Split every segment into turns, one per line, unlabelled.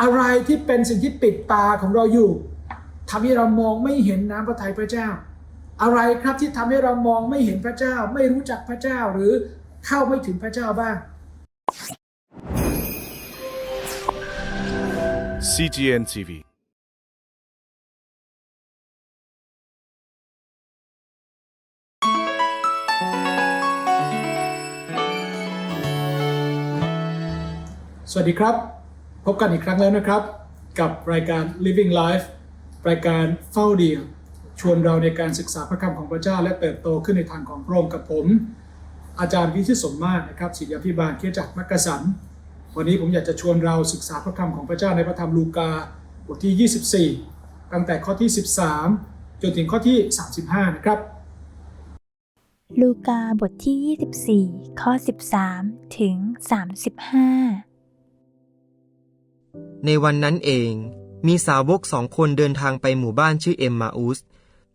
อะไรที่เป็นสิ่งที่ปิดตาของเราอยู่ทำให้เรามองไม่เห็นน้ำพระทัยพระเจ้า อะไรครับที่ทำให้เรามองไม่เห็นพระเจ้า ไม่รู้จักพระเจ้าหรือเข้าไม่ถึงพระเจ้าบ้าง
CGN TV
สวัสดีครับ พบกันอีกครั้งแล้วนะครับ กับรายการ Living Life รายการเฝ้าเดียวชวนเราในการศึกษาพระคำของพระเจ้า และเติบโตขึ้นในทางของพระองค์กับผม อาจารย์วิชิตสมมาตรนะครับศิษยาภิบาลเคียจักรมักกะสัน วันนี้ผมอยากจะชวนเราศึกษาพระคำของพระเจ้าในพระธรรมลูกาบทที่ 24 ตั้งแต่ข้อที่ 13 จนถึงข้อที่ 35 นะครับ
ลูกาบทที่ 24 ข้อ 13 ถึง 35
ในวันนั้นเอง มีสาวกสองคนเดินทางไปหมู่บ้านชื่อเอ็มมาอุส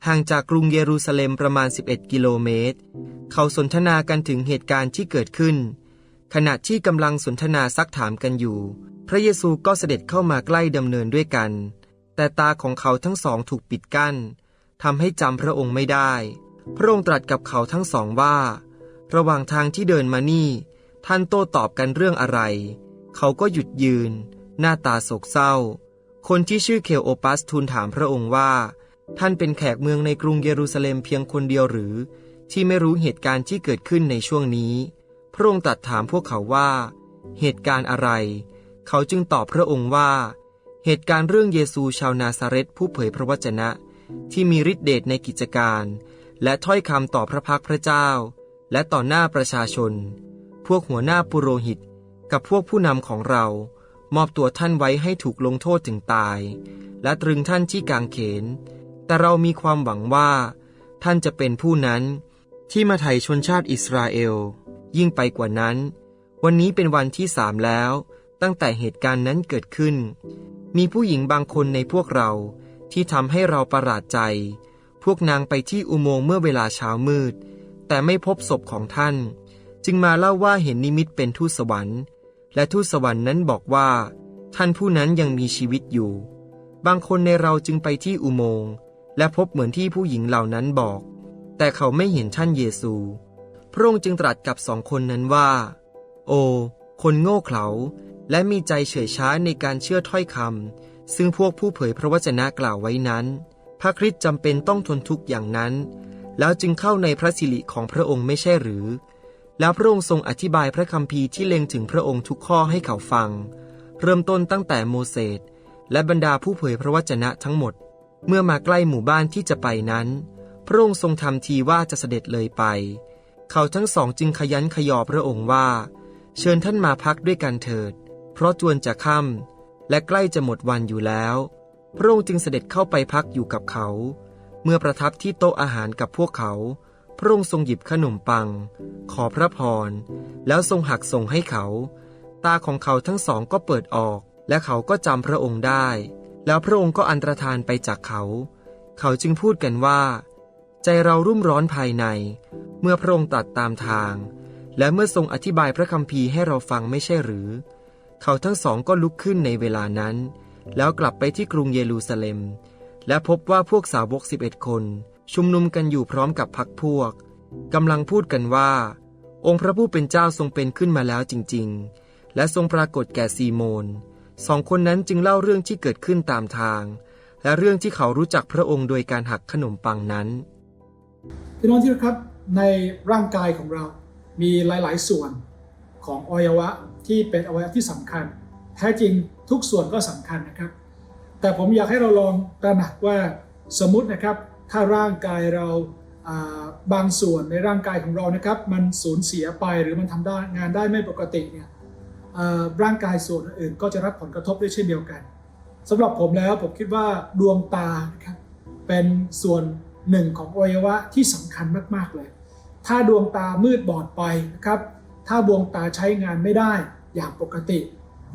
ห่างจากกรุงเยรูซาเล็มประมาณ 11 กิโลเมตร เขาสนทนากันถึงเหตุการณ์ที่เกิดขึ้น ขณะที่กำลังสนทนาซักถามกันอยู่ พระเยซูก็เสด็จเข้ามาใกล้ดำเนินด้วยกัน แต่ตาของเขาทั้งสองถูกปิดกั้นทำให้จำพระองค์ไม่ได้ พระองค์ตรัสกับเขาทั้งสองว่า ระหว่างทางที่เดินมานี่ ท่านโต้ตอบกันเรื่องอะไร เขาก็หยุดยืน หน้าตาโศกเศร้า คนที่ชื่อเคลโอปัสทูลถามพระองค์ว่า ท่านเป็นแขกเมืองในกรุงเยรูซาเล็มเพียงคนเดียวหรือ ที่ไม่รู้เหตุการณ์ที่เกิดขึ้นในช่วงนี้ พระองค์ตรัสถามพวกเขาว่า เหตุการณ์อะไร เขาจึงตอบพระองค์ว่า เหตุการณ์เรื่องเยซูชาวนาซาเรตผู้เผยพระวจนะ ที่มีฤทธิเดชในกิจการ และถ้อยคำต่อพระพักพระเจ้า และต่อหน้าประชาชน พวกหัวหน้าปุโรหิต กับพวกผู้นำของเรา มอบตัวท่านไว้ให้ถูกลงโทษถึงตาย และตรึงท่านที่กางเขน แต่เรามีความหวังว่า ท่านจะเป็นผู้นั้นที่มาไถ่ชนชาติอิสราเอล ยิ่งไปกว่านั้น วันนี้เป็นวันที่สามแล้ว ตั้งแต่เหตุการณ์นั้นเกิดขึ้น มีผู้หญิงบางคนในพวกเราที่ทำให้เราประหลาดใจ พวกนางไปที่อุโมงค์เมื่อเวลาเช้ามืด แต่ไม่พบศพของท่าน จึงมาเล่าว่าเห็นนิมิตเป็นทูตสวรรค์ และทูตสวรรค์นั้นบอกว่า ท่านผู้นั้นยังมีชีวิตอยู่ บางคนในเราจึงไปที่อุโมงค์และพบเหมือนที่ผู้หญิงเหล่านั้นบอก แต่เขาไม่เห็นท่านเยซู พระองค์จึงตรัสกับสองคนนั้นว่า โอ คนโง่เขลาและมีใจเฉยช้าในการเชื่อถ้อยคำซึ่งพวกผู้เผยพระวจนะกล่าวไว้นั้น พระคริสต์จำเป็นต้องทนทุกข์อย่างนั้น แล้วจึงเข้าในพระสิริของพระองค์ไม่ใช่หรือ แล้วพระองค์ทรงอธิบายพระคัมภีร์ที่เล็งถึงพระองค์ทุกข้อให้เขาฟัง เริ่มต้นตั้งแต่โมเสสและบรรดาผู้เผยพระวจนะทั้งหมด เมื่อมาใกล้หมู่บ้านที่จะไปนั้น พระองค์ทรงทำทีว่าจะเสด็จเลยไป เขาทั้งสองจึงขยันขยอพระองค์ว่า เชิญท่านมาพักด้วยกันเถิด เพราะจวนจะค่ำและใกล้จะหมดวันอยู่แล้ว พระองค์จึงเสด็จเข้าไปพักอยู่กับเขา เมื่อประทับที่โต๊ะอาหารกับพวกเขา พระองค์ทรงหยิบขนมปัง ขอพระพร แล้วทรงหักส่งให้เขา ตาของเขาทั้งสองก็เปิดออก และเขาก็จำพระองค์ได้ แล้วพระองค์ก็อันตรธานไปจากเขา เขาจึงพูดกันว่า ใจเรารุ่มร้อนภายใน เมื่อพระองค์ตรัสตามทาง และเมื่อทรงอธิบายพระคัมภีร์ให้เราฟังไม่ใช่หรือ เขาทั้งสองก็ลุกขึ้นในเวลานั้น แล้วกลับไปที่กรุงเยรูซาเล็ม และพบว่าพวกสาวกสิบเอ็ดคน ชุมนุมกันอยู่พร้อมกับพักพวกกำลังพูดกันว่า องค์พระผู้เป็นเจ้าทรงเป็นขึ้นมาแล้วจริง ๆ และทรงปรากฏแก่ซีโมนสองคนนั้นจึงเล่าเรื่องที่เกิดขึ้นตามทาง และเรื่องที่เขารู้จักพระองค์โดยการหักขนมปังนั้น
พี่น้องที่รักครับในร่างกายของเรามีหลาย ๆ ส่วนของอวัยวะที่เป็นอวัยวะที่สำคัญ แท้จริงทุกส่วนก็สำคัญนะครับ แต่ผมอยากให้เราลองตระหนักว่าสมมตินะครับ ถ้าร่างกายเราบางส่วนในร่างกายของเรานะครับ มันสูญเสียไปหรือมันทำได้งานได้ไม่ปกติเนี่ยร่างกายส่วนอื่นก็จะรับผลกระทบด้วยเช่นเดียวกันสำหรับผมแล้วผมคิดว่าดวงตานะครับเป็นส่วนหนึ่งของอวัยวะที่สำคัญมาก ๆ เลย ถ้าดวงตามืดบอดไปนะครับ ถ้าดวงตาใช้งานไม่ได้อย่างปกติ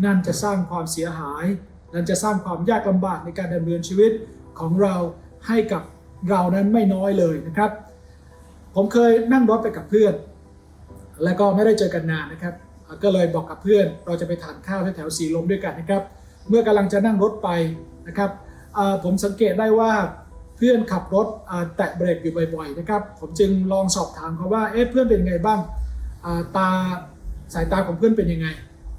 นั่นจะสร้างความเสียหาย นั่นจะสร้างความยากลำบากในการดำเนินชีวิตของเราให้กับ เรานั้นไม่น้อยเลยนะครับ ผมเคยนั่งรถไปกับเพื่อน แล้วก็ไม่ได้เจอกันนานนะครับ ก็เลยบอกกับเพื่อน เราจะไปทานข้าวแถวสีลมด้วยกันนะครับ เมื่อกำลังจะนั่งรถไปนะครับผมสังเกตได้ว่าเพื่อนขับรถแตะเบรกอยู่บ่อยๆนะครับ ผมจึงลองสอบถามเขาว่าเอ๊ะเพื่อนเป็นไงบ้างาตาสายตาของเพื่อนเป็นยังไง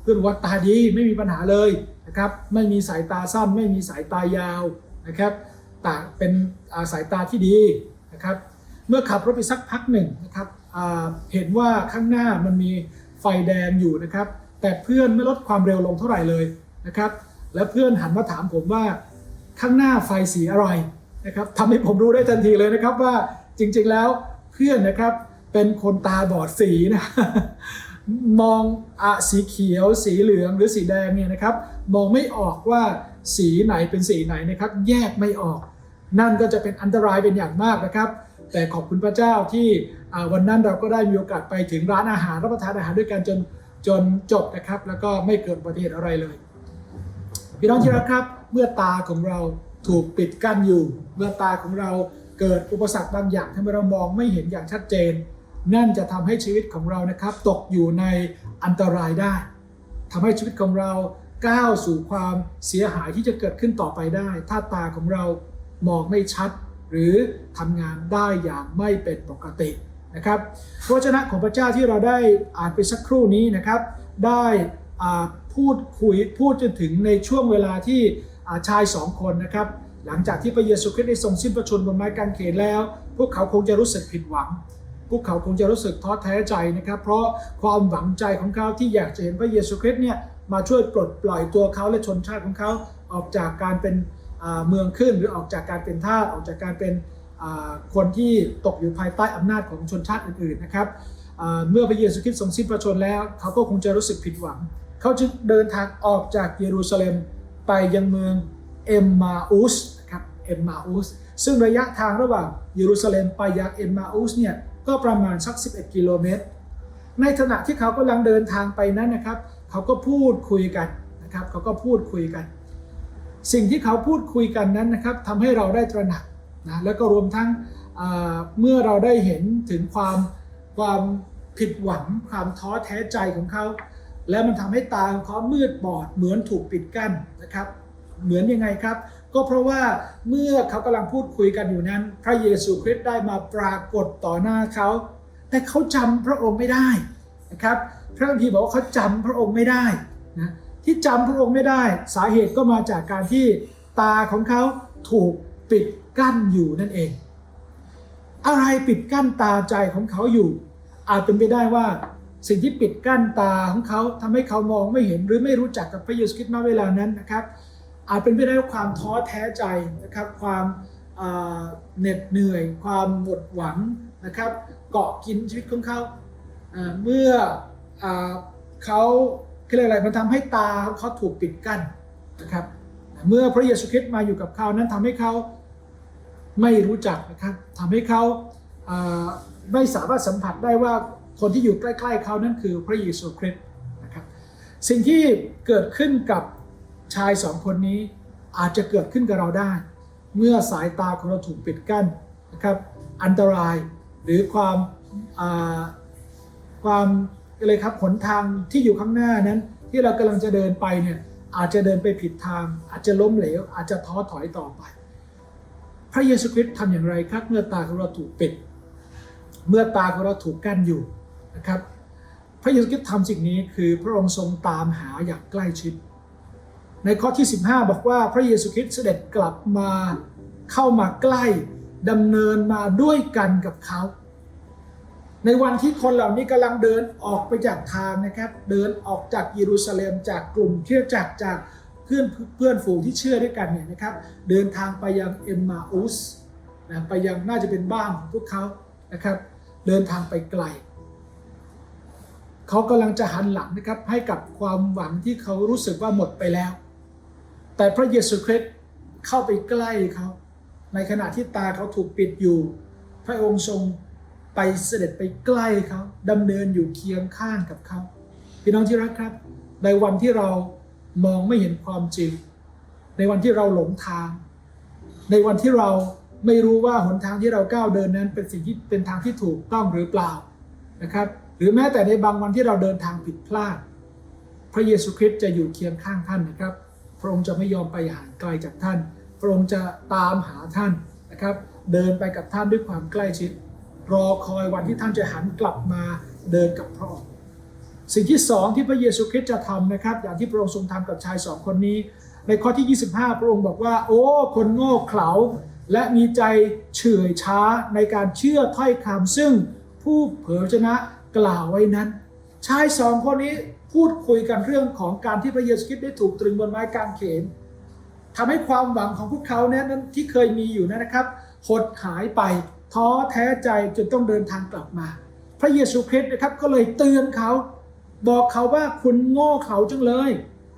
เพื่อนบอกว่าตาดีไม่มีปัญหาเลยนะครับ ไม่มีสายตาสั้น ไม่มีสายตายาวนะครับ ตาเป็นาสายตาที่ดีนะครับ เมื่อขับรถไปสักพักหนึ่งนะครับเห็นว่าข้างหน้ามันมีไฟแดงอยู่นะครับ แต่เพื่อนไม่ลดความเร็วลงเท่าไหร่เลยนะครับ แล้วเพื่อนหันมาถามผมว่าข้างหน้าไฟสีอะไรนะครับทำให้ผมรู้ได้ทันทีเลยนะครับว่าจริงๆแล้วเพื่อนนะครับเป็นคนตาบอดสีนะมองอะสีเขียว สีเหลืองหรือสีแดงเนี่ยนะครับ มองไม่ออกว่า สีไหนเป็นสีไหนนะครับแยกไม่ออก นั่นก็จะเป็นอันตรายเป็นอย่างมากนะครับ แต่ขอบคุณพระเจ้าที่วันนั้นเราก็ได้มีโอกาสไปถึงร้านอาหารรับประทานอาหารด้วยกันจนจนจบนะครับ แล้วก็ไม่เกิดอุบัติเหตุอะไรเลย พี่น้องที่รักครับ เมื่อตาของเราถูกปิดกั้นอยู่ เมื่อตาของเราเกิดอุปสรรคบางอย่างทำให้เรามองไม่เห็นอย่างชัดเจน นั่นจะทำให้ชีวิตของเรานะครับ ตกอยู่ในอันตรายได้ทำให้ชีวิตของเรา ก้าวสู่ความเสียหายที่จะเกิดขึ้นต่อไปได้ ถ้าตาของเรามองไม่ชัด หรือทำงานได้อย่างไม่เป็นปกตินะครับพระวจนะของพระเจ้าที่เราได้อ่านไปสักครู่นี้นะครับ ได้พูดคุยพูดจนถึงในช่วงเวลาที่าชายสองคนนะครับ หลังจากที่พระเยซูคริสต์ได้ทรงสิ้นพระชนม์บนไม้กางเขนแล้ว พวกเขาคงจะรู้สึกผิดหวัง พวกเขาคงจะรู้สึกท้อแท้ใจนะครับ เพราะความหวังใจของเขาที่อยากจะเห็นพระเยซูคริสต์เนี่ย มาช่วยปลดปล่อยตัวเขาและชนชาติของเขาออกจากการเป็นเมืองขึ้น หรือออกจากการเป็นทาสออกจากการเป็นคนที่ตกอยู่ภายใต้อำนาจของชนชาติอื่นๆนะครับเมื่อพระเยซูคริสต์ทรงสิ้นพระชนแล้ว เขาก็คงจะรู้สึกผิดหวัง เขาจึงเดินทางออกจากเยรูซาเล็มไปยังเมืองเอมมาอุสนะครับเอมมาอุสซึ่งระยะทางระหว่างเยรูซาเล็มไปยังเอมมาอุสเนี่ยก็ประมาณสัก 11 กิโลเมตร ในขณะที่เขากำลังเดินทางไปนั้นนะครับ เขาก็พูดคุยกันนะครับเขาก็พูดคุยกัน สิ่งที่เขาพูดคุยกันนั้นนะครับทำให้เราได้ตระหนักนะแล้วก็รวมทั้งเมื่อเราได้เห็นถึงความความผิดหวังความท้อแท้ใจของเขา แล้วมันทำให้ตาของเขามืดบอดเหมือนถูกปิดกั้นนะครับ เหมือนยังไงครับ ก็เพราะว่าเมื่อเขากำลังพูดคุยกันอยู่นั้น พระเยซูคริสต์ได้มาปรากฏต่อหน้าเขา แต่เขาจำพระองค์ไม่ได้นะครับ พระคัมภีร์บอกว่าเขาจำพระองค์ไม่ได้นะที่จำพระองค์ไม่ได้ สาเหตุก็มาจากการที่ตาของเขาถูกปิดกั้นอยู่นั่นเอง อะไรปิดกั้นตาใจของเขาอยู่ อาจเป็นไปได้ว่าสิ่งที่ปิดกั้นตาของเขาทำให้เขามองไม่เห็นหรือไม่รู้จักกับพระเยซูคริสต์ณเวลานั้นนะครับ อาจเป็นไปได้ว่าความท้อแท้ใจนะครับ ความเหน็ดเหนื่อย ความหมดหวังนะครับ เกาะกินชีวิตของเขาเมื่อ เขาเรียกอะไรมันทำให้ตาเขาถูกปิดกั้นนะครับ เมื่อพระเยซูคริสต์มาอยู่กับเขานั้นทำให้เขาไม่รู้จักนะครับทำให้เขาไม่สามารถสัมผัสได้ว่าคนที่อยู่ใกล้ๆเขานั้นคือพระเยซูคริสต์นะครับ สิ่งที่เกิดขึ้นกับชายสองคนนี้อาจจะเกิดขึ้นกับเราได้ เมื่อสายตาของเราถูกปิดกั้นนะครับ อันตรายหรือความความ อะไรครับหนทางที่อยู่ข้างหน้านั้น ที่เรากำลังจะเดินไปเนี่ยอาจจะเดินไปผิดทาง อาจจะล้มเหลว อาจจะท้อถอยต่อไป พระเยซูคริสต์ทำอย่างไรครับ เมื่อตาของเราถูกปิด เมื่อตาของเราถูกกั้นอยู่นะครับ พระเยซูคริสต์ทำสิ่งนี้คือพระองค์ทรงตามหาอย่างใกล้ชิด ในข้อที่ 15 บอกว่าพระเยซูคริสต์เสด็จกลับมาเข้ามาใกล้ดำเนินมาด้วยกันกับเขา ในวันที่คนเหล่านี้กำลังเดินออกไปจากทางนะครับ เดินออกจากเยรูซาเล็มจากกลุ่มเชื่อจักจากเพื่อนเพื่อนฝูงที่เชื่อด้วยกันเนี่ยนะครับ เดินทางไปยังเอ็มมาอุสนะไปยังน่าจะเป็นบ้านของพวกเขานะครับ เดินทางไปไกล เขากำลังจะหันหลังนะครับให้กับความหวังที่เขารู้สึกว่าหมดไปแล้ว แต่พระเยซูคริสต์เข้าไปใกล้เขาในขณะที่ตาเขาถูกปิดอยู่ พระองค์ทรง ไปเสด็จไปใกล้เขาดำเนินอยู่เคียงข้างกับเขาพี่น้องที่รักครับ ในวันที่เรามองไม่เห็นความจริง ในวันที่เราหลงทาง ในวันที่เราไม่รู้ว่าหนทางที่เราก้าวเดินนั้นเป็นสิ่งที่เป็นทางที่ถูกต้องหรือเปล่านะครับ หรือแม้แต่ในบางวันที่เราเดินทางผิดพลาด พระเยซูคริสต์จะอยู่เคียงข้างท่านนะครับ พระองค์จะไม่ยอมไปห่างไกลจากท่าน พระองค์จะตามหาท่านนะครับ เดินไปกับท่านด้วยความใกล้ชิด รอคอยวันที่ท่านจะหันกลับมาเดินกับพระองค์สิ่งที่สองที่พระเยซูคริสต์จะทำนะครับ อย่างที่พระองค์ทรงทำกับชายสองคนนี้ ในข้อที่ 25 พระองค์บอกว่า โอ้ คนโง่เขลาและมีใจเฉื่อยช้าในการเชื่อถ้อยคำซึ่งผู้เผยชนะกล่าวไว้นั้น ชายสองคนนี้พูดคุยกันเรื่องของการที่พระเยซูคริสต์ได้ถูกตรึงบนไม้กางเขนทำให้ความหวังของพวกเขาเนี่ยนั้นที่เคยมีอยู่นะครับหดหายไป ท้อแท้ใจจนต้องเดินทางกลับมา พระเยซูคริสต์นะครับก็เลยเตือนเขาบอกเขาว่าคุณโง่เขาจังเลย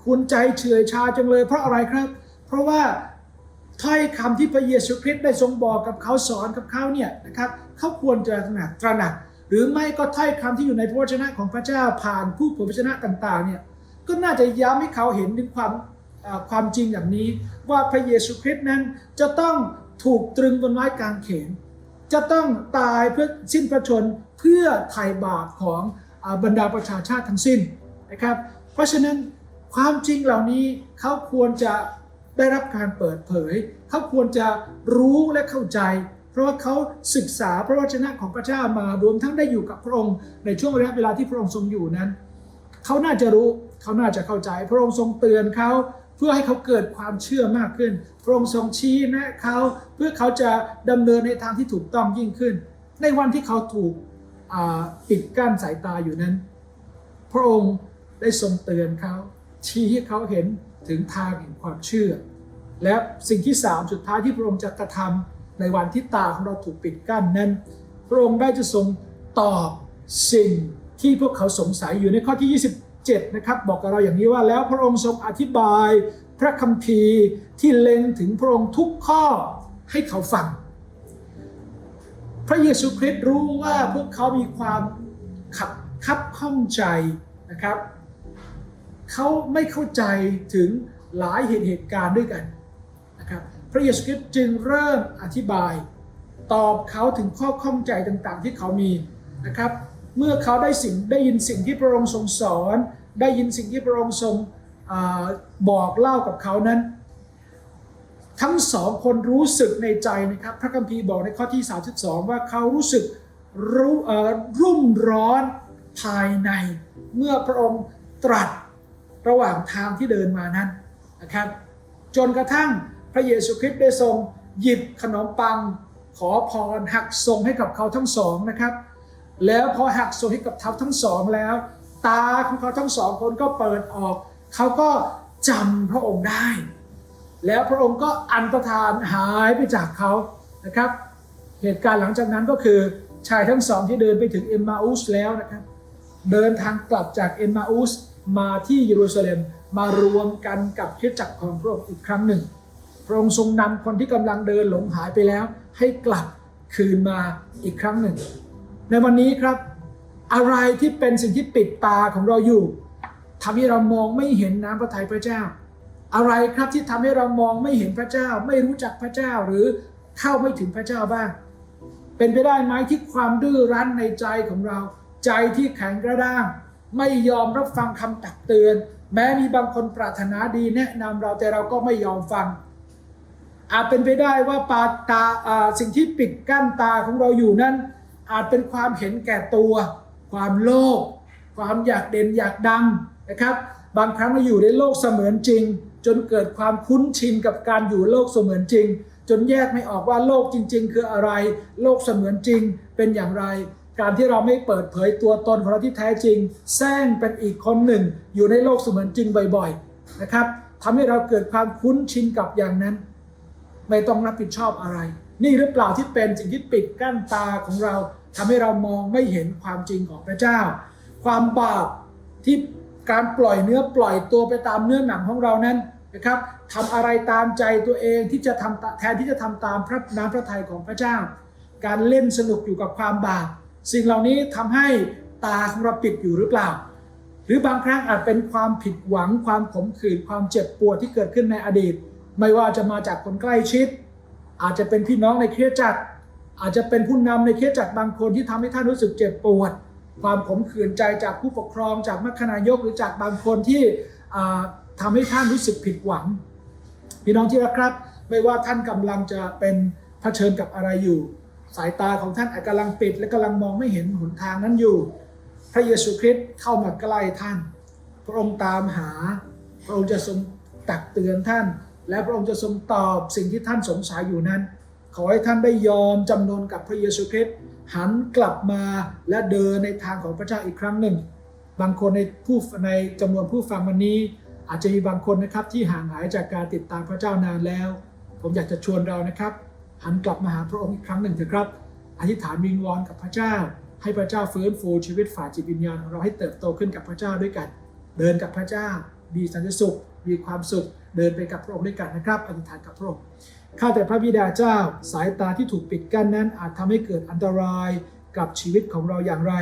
คุณใจเฉื่อยชาจังเลย เพราะอะไรครับ เพราะว่าถ้อยคำที่พระเยซูคริสต์ได้ทรงบอกกับเขาสอนกับเขาเนี่ยนะครับเขาควรจะตระหนักตระหนัก หรือไม่ก็ถ้อยคำที่อยู่ในพระวจนะของพระเจ้าผ่านผู้เผยพระวจนะต่างๆเนี่ยก็น่าจะย้ำให้เขาเห็นถึงความความจริงอย่างนี้ ว่าพระเยซูคริสต์นั้นจะต้องถูกตรึงบนไม้กางเขน จะต้องตายเพื่อสิ้นพระชนเพื่อไถ่บาปของอบรรดาประชาชาติทั้งสิ้นนะครับ เพราะฉะนั้นความจริงเหล่านี้เขาควรจะได้รับการเปิดเผย เขาควรจะรู้และเข้าใจ เพราะว่าเขาศึกษาพระวจนะของพระเจ้ามารวมทั้งได้อยู่กับพระองค์ในช่วงระยะเวลาที่พระองค์ทรงอยู่นั้น เขาน่าจะรู้เขาน่าจะเข้าใจ พระองค์ทรงเตือนเขา เพื่อให้เขาเกิดความเชื่อมากขึ้น พระองค์ทรงชี้นะเขาเพื่อเขาจะดำเนินในทางที่ถูกต้องยิ่งขึ้น ในวันที่เขาถูกปิดกั้นสายตาอยู่นั้น พระองค์ได้ทรงเตือนเขาชี้ให้เขาเห็นถึงทางแห่งความเชื่อ และสิ่งที่สามสุดท้ายที่พระองค์จะกระทำในวันที่ตาของเราถูกปิดกั้นนั้น พระองค์ได้จะทรงตอบสิ่งที่พวกเขาสงสัยอยู่ในข้อที่ 7นะครับบอกกับเราอย่างนี้ว่าแล้วพระองค์ทรงอธิบายพระคัมภีร์ที่เล็งถึงพระองค์ทุกข้อให้เขาฟัง พระเยซูคริสต์รู้ว่าพวกเขามีความขับคับข้องใจนะครับเขาไม่เข้าใจถึงหลายเหตุเหตุการณ์ด้วยกันนะครับพระเยซูคริสต์จึงเริ่มอธิบาย ตอบเขาถึงข้อข้องใจต่างๆ ที่เขามีนะครับ เมื่อเขาได้สิ่งได้ยินสิ่งที่พระองค์ทรงสอน ได้ยินสิ่งที่พระองค์ทรงอบอกเล่ากับเขานั้น ทั้งสองคนรู้สึกในใจนะครับ พระคัมภีร์บอกในข้อที่ 32 ว่าเขารู้สึกรู้รุ่มร้อนภายใน เมื่อพระองค์ตรัสระหว่างทางที่เดินมานั้นนะครับ จนกระทั่งพระเยซูคริสต์ได้ทรงหยิบขนมปังขอพรหักส่งให้กับเขาทั้งสองนะครับ แล้วพอหักส่งให้กับเขาทั้งสองแล้ว ตาของเขาทั้งสองคนก็เปิดออก เขาก็จำพระองค์ได้ แล้วพระองค์ก็อันตรธานหายไปจากเขานะครับ เหตุการณ์หลังจากนั้นก็คือชายทั้งสองที่เดินไปถึงเอมมาอุสแล้วนะครับ เดินทางกลับจากเอมมาอุสมาที่เยรูซาเล็มมารวมกันกับคริสตจักรของพระองค์อีกครั้งหนึ่ง พระองค์ทรงนำคนที่กำลังเดินหลงหายไปแล้ว ให้กลับคืนมาอีกครั้งหนึ่ง ในวันนี้ครับ อะไรที่เป็นสิ่งที่ปิดตาของเราอยู่ทำให้เรามองไม่เห็นน้ำพระทัยพระเจ้า อะไรครับที่ทำให้เรามองไม่เห็นพระเจ้า ไม่รู้จักพระเจ้าหรือเข้าไม่ถึงพระเจ้าบ้าง เป็นไปได้ไหมที่ความดื้อรั้นในใจของเรา ใจที่แข็งกระด้าง ไม่ยอมรับฟังคำตักเตือน แม้มีบางคนปรารถนาดีแนะนำเราแต่เราก็ไม่ยอมฟังอาจเป็นไปได้ว่าปาตาสิ่งที่ปิดกั้นตาของเราอยู่นั้น อาจเป็นความเห็นแก่ตัว ความโลภความอยากเด่นอยากดังนะครับ บางครั้งเราอยู่ในโลกเสมือนจริง จนเกิดความคุ้นชินกับการอยู่โลกเสมือนจริง จนแยกไม่ออกว่าโลกจริง ๆ คืออะไร โลกเสมือนจริงเป็นอย่างไร การที่เราไม่เปิดเผยตัวตนของเราที่แท้จริงแซงเป็นอีกคนหนึ่ง อยู่ในโลกเสมือนจริงบ่อยๆนะครับทำให้เราเกิดความคุ้นชินกับอย่างนั้น ไม่ต้องรับผิดชอบอะไร นี่หรือเปล่าที่เป็นสิ่งที่ปิดกั้นตาของเราทำให้เรามองไม่เห็นความจริงของพระเจ้า ความบาปที่การปล่อยเนื้อปล่อยตัวไปตามเนื้อหนังของเรานั้นนะครับทำอะไรตามใจตัวเองที่จะทำแทนที่จะทำตามพระน้ำพระทัยของพระเจ้า การเล่นสนุกอยู่กับความบาปสิ่งเหล่านี้ทำให้ตาของเราปิดอยู่หรือเปล่า หรือบางครั้งอาจเป็นความผิดหวังความขมขื่นความเจ็บปวดที่เกิดขึ้นในอดีต ไม่ว่าจะมาจากคนใกล้ชิด อาจจะเป็นพี่น้องในเคริสตจักรอาจจะเป็นผู้นำในเคริสตจักรบางคนที่ทำให้ท่านรู้สึกเจ็บปวด ความขมขื่นใจจากผู้ปกครองจากมัคคณายกหรือจากบางคนที่อ่าทำให้ท่านรู้สึกผิดหวัง พี่น้องที่รักครับ ไม่ว่าท่านกำลังจะเป็นเผชิญกับอะไรอยู่ สายตาของท่านอาจกำลังปิด และกำลังมองไม่เห็นหนทางนั้นอยู่ พระเยซูคริสต์เข้ามาใกล้ท่าน พระองค์ตามหา พระองค์จะทรงตักเตือนท่าน และพระองค์จะทรงตอบสิ่งที่ท่านสงสัยอยู่นั้น ขอให้ท่านได้ยอมจำนนกับพระเยซูคริสต์หันกลับมาและเดินในทางของพระเจ้าอีกครั้งหนึ่ง บางคนในผู้ในจำนวนผู้ฟังวันนี้ อาจจะมีบางคนนะครับที่ห่างหายจากการติดตามพระเจ้านานแล้ว ผมอยากจะชวนเรานะครับ หันกลับมาหาพระองค์อีกครั้งหนึ่งเถอะครับ อธิษฐานวิงวอนกับพระเจ้า ให้พระเจ้าฟื้นฟูชีวิตฝ่ายจิตวิญญาณของเราให้เติบโตขึ้นกับพระเจ้าด้วยกัน เดินกับพระเจ้า มีสันติสุข มีความสุข เดินไปกับพระองค์ด้วยกันนะครับอธิษฐานกับพระองค์ข้าแต่พระบิดาเจ้าสายตาที่ถูกปิดกั้นนั้น อาจทำให้เกิดอันตรายกับชีวิตของเราอย่างไร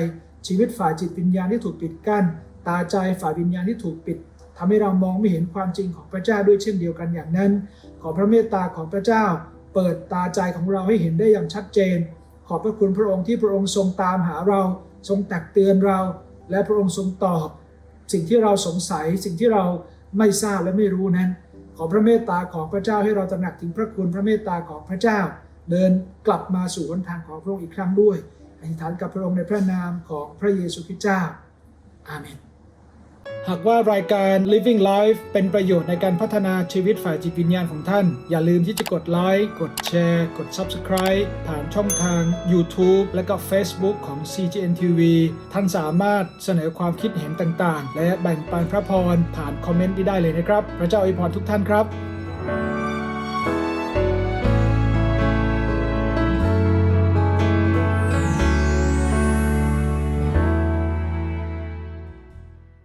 ชีวิตฝ่ายจิตวิญญาณที่ถูกปิดกั้น ตาใจฝ่ายวิญญาณที่ถูกปิดทำให้เรามองไม่เห็นความจริงของพระเจ้าด้วยเช่นเดียวกันอย่างนั้น ขอพระเมตตาของพระเจ้า เปิดตาใจของเราให้เห็นได้อย่างชัดเจน ขอบพระคุณพระองค์ที่พระองค์ทรงตามหาเรา ทรงตักเตือนเรา และพระองค์ทรงตอบ สิ่งที่เราสงสัยสิ่งที่เรา ไม่ทราบและไม่รู้นั้น ขอพระเมตตาของพระเจ้าให้เราตระหนักถึงพระคุณพระเมตตาของพระเจ้า เดินกลับมาสู่หนทางของพระองค์อีกครั้งด้วยอธิษฐานกับพระองค์ในพระนามของพระเยซูคริสต์เจ้าอาเมน หากว่ารายการ Living Life เป็นประโยชน์ในการพัฒนาชีวิตฝ่ายจิตวิญญาณของท่าน อย่าลืมที่จะกดไลค์ กดแชร์ กด Subscribe ผ่านช่องทาง YouTube และก็ Facebook ของ CGN TV ท่านสามารถเสนอความคิดเห็นต่างๆ และแบ่งปันพระพรผ่านคอมเมนต์ที่ได้เลยนะครับ พระเจ้าอวยพรทุกท่านครับ